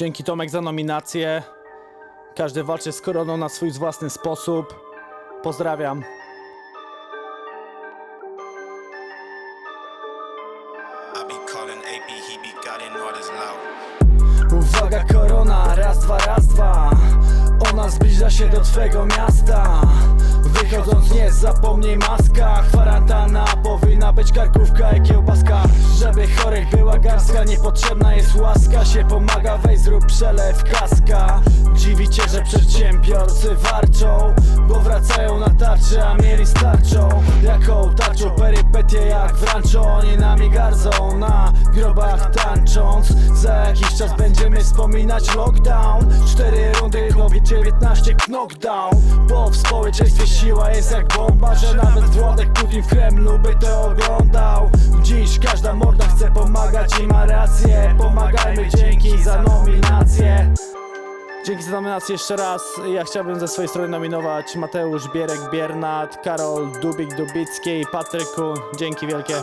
Dzięki Tomek za nominację. Każdy walczy z koroną na swój własny sposób. Pozdrawiam. Uwaga korona, raz, dwa, raz, dwa Ona zbliża się do twego miasta Wychodząc nie zapomnij maska Kwarantanna powinna być karkówka i kiełbaska Żeby chorych była garstka Niepotrzebna jest łaska. Się pomaga, weź zrób przelew kaska. Dziwi cię, że przedsiębiorcy warczą Bo wracają na tarczę, a mieli starczą. Jaką tarczą? Perypetie jak w rancho Oni nami gardzą na grobach tańcząc. Za jakiś czas będziemy wspominać lockdown. Cztery rundy, COVID-19 knockdown. Bo w społeczeństwie siła jest jak bomba Że nawet Włodek Putin w Kremlu by to oglądał. Dziś każda morda chce pomagać i ma rację Pomagajmy, dzięki za nominację Dzięki za nominację jeszcze raz. Ja chciałbym ze swojej strony nominować Mateusz Bierek Biernat, Karol Dubik Dubicki, Patryku. Dzięki wielkie.